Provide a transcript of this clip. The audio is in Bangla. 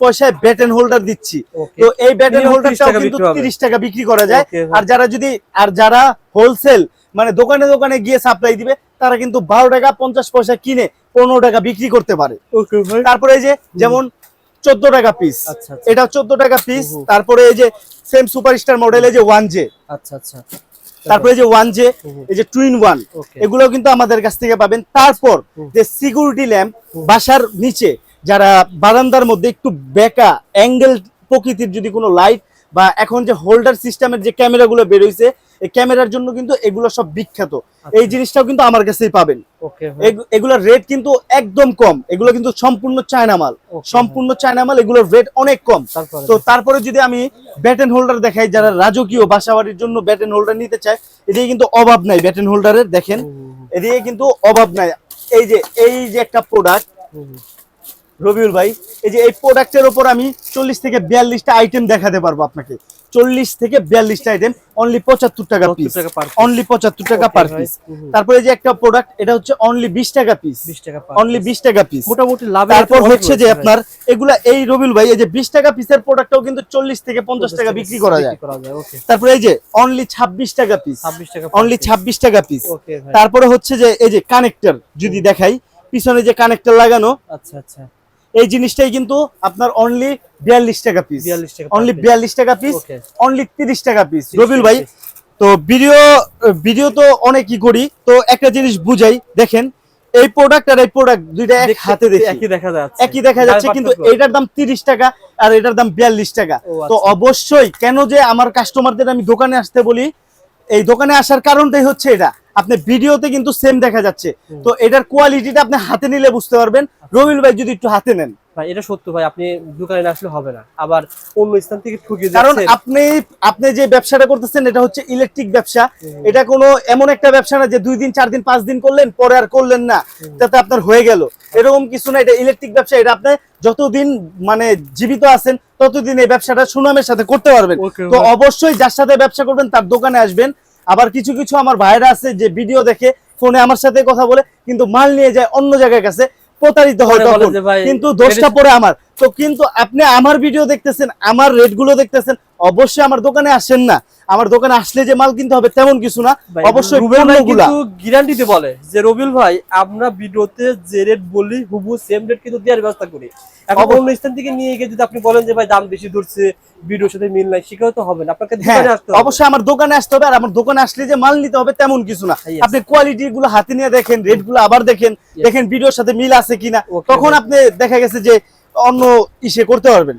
পয়সায় ব্যাটেন হোল্ডার দিচ্ছি। তো এই ব্যাটেন হোল্ডারটাও কিন্তু বিক্রি হবে। তিরিশ টাকা বিক্রি করা যায়। আর যারা যদি আর যারা হোলসেল মানে দোকানে দোকানে গিয়ে সাপ্লাই দিবে তারা কিন্তু বারো টাকা পঞ্চাশ পয়সা কিনে পনেরো টাকা বিক্রি করতে পারে। তারপরে এই যে যেমন চোদ্দ টাকা পিস আচ্ছা আচ্ছা। এটা চোদ্দ টাকা পিস। তারপরে এই যে সেম সুপারস্টার মডেল যে ওয়ান জে আচ্ছা আচ্ছা। তারপরে যে ওয়ান জে। এই যে টুইন ওয়ান এগুলো কিন্তু আমাদের কাছ থেকে পাবেন। তারপর যে সিকিউরিটি ল্যাম্প বাসার নিচে যারা বারান্দার মধ্যে একটু বেকা অ্যাঙ্গেল প্রকৃতির যদি কোনো লাইট বা এখন যে হোল্ডার সিস্টেমের যে ক্যামেরাগুলো বের হইছে এই ক্যামেরার জন্য কিন্তু এগুলো সব বিখ্যাত। এই জিনিসটাও কিন্তু আমার কাছেই পাবেন। এগুলোর রেট কিন্তু একদম কম। এগুলো কিন্তু সম্পূর্ণ চায়না মাল। সম্পূর্ণ চায়না মাল এগুলোর রেট অনেক কম। তো তারপরে যদি আমি ব্যাটেন হোল্ডার দেখাই যারা রাজকীয় বাসাবাড়ির জন্য ব্যাটেন হোল্ডার নিতে চায় এদিকে কিন্তু অভাব নাই ব্যাটেন হোল্ডারের দেখেন। এদিকে কিন্তু অভাব নাই। এই যে এই যে একটা প্রোডাক্ট। রবিউল ভাই এই যে এই প্রোডাক্টের উপর আমি চল্লিশ থেকে বিয়াল্লিশটা আইটেম দেখাতে পারব আপনাকে। চল্লিশ থেকে বিয়াল্লিশটা আইটেম অনলি পঁচাত্তর টাকা পিস। অনলি পঁচাত্তর টাকা পার পিস। তারপরে যে একটা প্রোডাক্ট এটা হচ্ছে অনলি বিশ টাকা পিস 20 টাকা per অনলি। বিশ টাকা পিস মোটামুটি লাভ তারপর হচ্ছে যে আপনার এগুলা এই রবিউল ভাই এই যে বিশ টাকা পিসের প্রোডাক্টও কিন্তু চল্লিশ থেকে পঞ্চাশ টাকা বিক্রি করা যায়। তারপরে এই যে অনলি ছাব্বিশ টাকা পিস অনলি ছাব্বিশ টাকা পিস তারপরে হচ্ছে যে এই যে কানেক্টর যদি দেখাই পিছনে যে কানেক্টর লাগানো আচ্ছা আচ্ছা। এই জিনিসটাই কিন্তু আপনার অনলি বিয়াল্লিশ টাকা পিস 42 অনলি বিয়াল্লিশ টাকা পিস অনলি তিরিশ টাকা পিস রবিল ভাই তো ভিডিও ভিডিও তো অনেকই করি তো একটা জিনিস বুঝাই দেখেন এই প্রোডাক্ট আর এই প্রোডাক্ট দুইটা এক হাতে দেখি। একই দেখা যাচ্ছে। একই দেখা যাচ্ছে কিন্তু এটার দাম তিরিশ টাকা আর এটার দাম বিয়াল্লিশ টাকা। তো আচ্ছা। অবশ্যই কেন যে আমার কাস্টমারদের আমি দোকানে আসতে বলি এই দোকানে আসার কারণটাই হচ্ছে এটা। আপনি ভিডিওতে কিন্তু সেম দেখা যাচ্ছে। তো এটার কোয়ালিটিটা আপনি হাতে নিলে বুঝতে পারবেন। রবিল ভাই যদি একটু হাতে নেন। ভাই এটা সত্য ভাই আপনি দোকানে আসলে হবে না। আবার অন্য স্থান থেকে ঠকিয়ে কারণ আপনি আপনি যে ব্যবসাটা করতেছেন এটা হচ্ছে ইলেকট্রিক ব্যবসা। এটা কোনো এমন একটা ব্যবসা না যে দুই দিন চার দিন পাঁচ দিন করলেন পরে আর করলেন না। তাতে আপনার হয়ে গেল। এরকম কিছু না এটা ইলেকট্রিক ব্যবসা। এটা আপনি যতদিন মানে জীবিত আছেন ততদিন এই ব্যবসাটা সুনামের সাথে করতে পারবেন। তো অবশ্যই যার সাথে ব্যবসা করবেন তার দোকানে আসবেন। আবার কিছু কিছু আমার ভাইরা আছে যে ভিডিও দেখে ফোনে আমার সাথে কথা বলে কিন্তু মাল নিয়ে যায় অন্য জায়গায় কাছে প্রতারিত হয় তখন। কিন্তু দোষটা পরে আমার। তো কিন্তু আপনি আমার ভিডিও দেখতেছেন আমার রেটগুলো দেখতেছেন অবশ্যই আমার দোকানে আসেন না। আমার দোকানে আসলে যে মাল কিনতে হবে তেমন কিছু না। অবশ্যই কিন্তু গ্যারান্টিতে বলে যে ভাই আমরা ভিডিওতে যে রেট বলি হুবু সেম রেট কিন্তু দেওয়ার ব্যবস্থা করি। এখন অন্য স্থান থেকে নিয়ে গিয়ে যদি আপনি বলেন যে ভাই দাম বেশি ধরছে ভিডিওর সাথে মিল নাই সেটাও তো হবে না। আপনাকে হ্যাঁ দোকানে আসতে হবে। অবশ্যই আমার দোকানে আসতে হবে আর আমার দোকানে আসলে যে মাল নিতে হবে তেমন কিছু না। আপনি কোয়ালিটি গুলো হাতে নিয়ে দেখেন রেটগুলো আবার দেখেন দেখেন ভিডিওর সাথে মিল আছে কিনা। তখন আপনি দেখা গেছে যে অন্য ইসে করতে পারবেন।